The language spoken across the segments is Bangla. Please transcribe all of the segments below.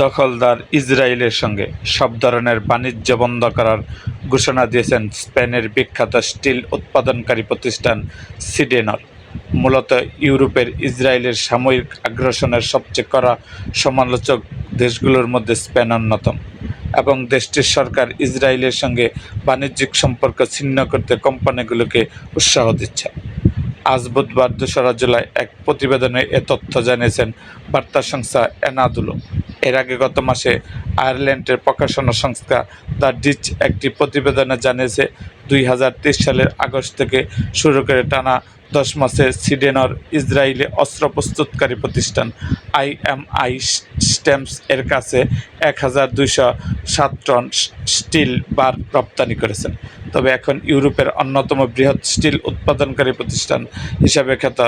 দখলদার ইসরায়েলের সঙ্গে সব ধরনের বাণিজ্য বন্ধ করার ঘোষণা দিয়েছেন স্পেনের বিখ্যাত স্টিল উৎপাদনকারী প্রতিষ্ঠান সিডেনর মূলত ইউরোপের ইসরায়েলের সাময়িক আগ্রাসনের সবচেয়ে কড়া সমালোচক দেশগুলোর মধ্যে স্পেন অন্যতম এবং দেশটির সরকার ইসরায়েলের সঙ্গে বাণিজ্যিক সম্পর্ক ছিন্ন করতে কোম্পানিগুলোকে উৎসাহ দিচ্ছে। আজ বুধবার দোসরা জুলাই এক প্রতিবেদনে এ তথ্য জানিয়েছেন বার্তা সংস্থা এনাদুলো। এর আগে গত মাসে আয়ারল্যান্ডের প্রকাশনা সংস্থা দ্য ডিচ একটি প্রতিবেদনে জানিয়েছে, দুই হাজার তেইশ সালের আগস্ট থেকে শুরু করে টানা দশ মাসে সিডেনর ইসরায়েলি অস্ত্র প্রস্তুতকারী প্রতিষ্ঠান আইএমআই স্ট্যাম্পস এর কাছে এক হাজার দুইশো সাত টন স্টিল বার রপ্তানি করেছেন। তবে এখন ইউরোপের অন্যতম বৃহৎ স্টিল উৎপাদনকারী প্রতিষ্ঠান হিসাবে খ্যাত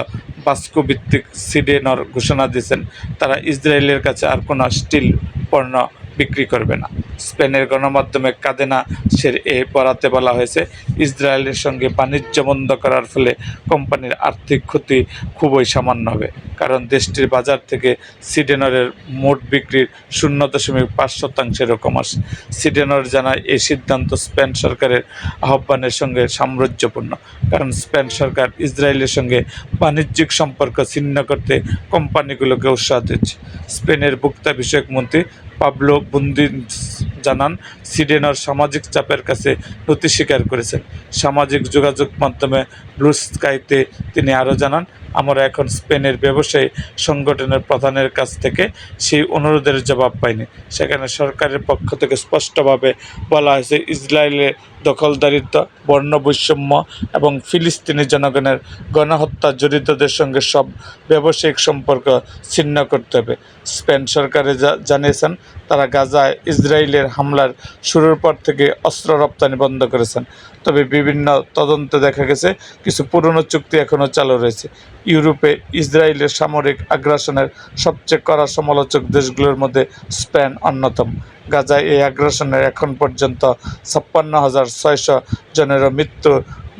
বাস্কো ভিত্তিক সিডেনর ঘোষণা দিয়েছেন। তারা ইসরায়েলের কাছে আর কোনো স্টিল পণ্য বিক্রি করবে না। স্পেনের গণমাধ্যমে কাদেনা সের এ বরাতে বলা হয়েছে, ইসরায়েলের সঙ্গে বাণিজ্য বন্ধ করার ফলে কোম্পানির আর্থিক ক্ষতি খুবই সামান্য হবে, কারণ দেশটির বাজার থেকে সিডেনরের মোট বিক্রির শূন্য দশমিক পাঁচ শতাংশেরও আসে। সিডেনর জানায় এই সিদ্ধান্ত স্পেন সরকারের আহ্বানের সঙ্গে সামঞ্জস্যপূর্ণ কারণ স্পেন সরকার ইসরায়েলের সঙ্গে বাণিজ্যিক সম্পর্ক ছিন্ন করতে কোম্পানিগুলোকে উৎসাহ দিচ্ছে। স্পেনের ভোক্তা বিষয়ক মন্ত্রী Pablo Bundins. জানান, সিডেনর সামাজিক চাপের কাছে নতি স্বীকার করেছেন। সামাজিক যোগাযোগ মাধ্যমে ব্লু স্কাইতে তিনি আরও জানান, আমরা এখন স্পেনের ব্যবসায়ী সংগঠনের প্রধানের কাছ থেকে সেই অনুরোধের জবাব পাইনি। সেখানে সরকারের পক্ষ থেকে স্পষ্টভাবে বলা হয়েছে ইসরায়েলের দখলদারিত্ব বর্ণ বৈষম্য এবং ফিলিস্তিনি জনগণের গণহত্যা জড়িতদের সঙ্গে সব ব্যবসায়িক সম্পর্ক ছিন্ন করতে হবে। স্পেন সরকারে জানিয়েছেন, তারা গাজায় ইসরায়েলের হামলার শুরুর পর থেকে অস্ত্র রপ্তানি বন্ধ করেছেন। তবে বিভিন্ন তদন্তে দেখা গেছে, কিছু পুরনো চুক্তি এখনও চালু রয়েছে। ইউরোপে ইসরায়েলের সামরিক আগ্রাসনের সবচেয়ে কড়া সমালোচক দেশগুলোর মধ্যে স্পেন অন্যতম। গাজায় এই আগ্রাসনের এখন পর্যন্ত ছাপ্পান্ন হাজার ছয়শো জনেরও মৃত্যু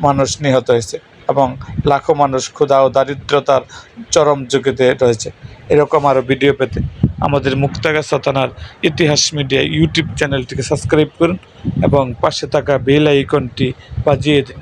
মানুষ নিহত হয়েছে। এবং লাখো মানুষ ক্ষুধা ও দারিদ্রতার চরম যুগেতে রয়েছে। এরকম আরও ভিডিও পেতে আমাদের মুক্তাগাছা থানার ইতিহাস মিডিয়া ইউটিউব চ্যানেলটিকে সাবস্ক্রাইব করুন এবং পাশে থাকা বেল আইকনটি বাজিয়ে দিন।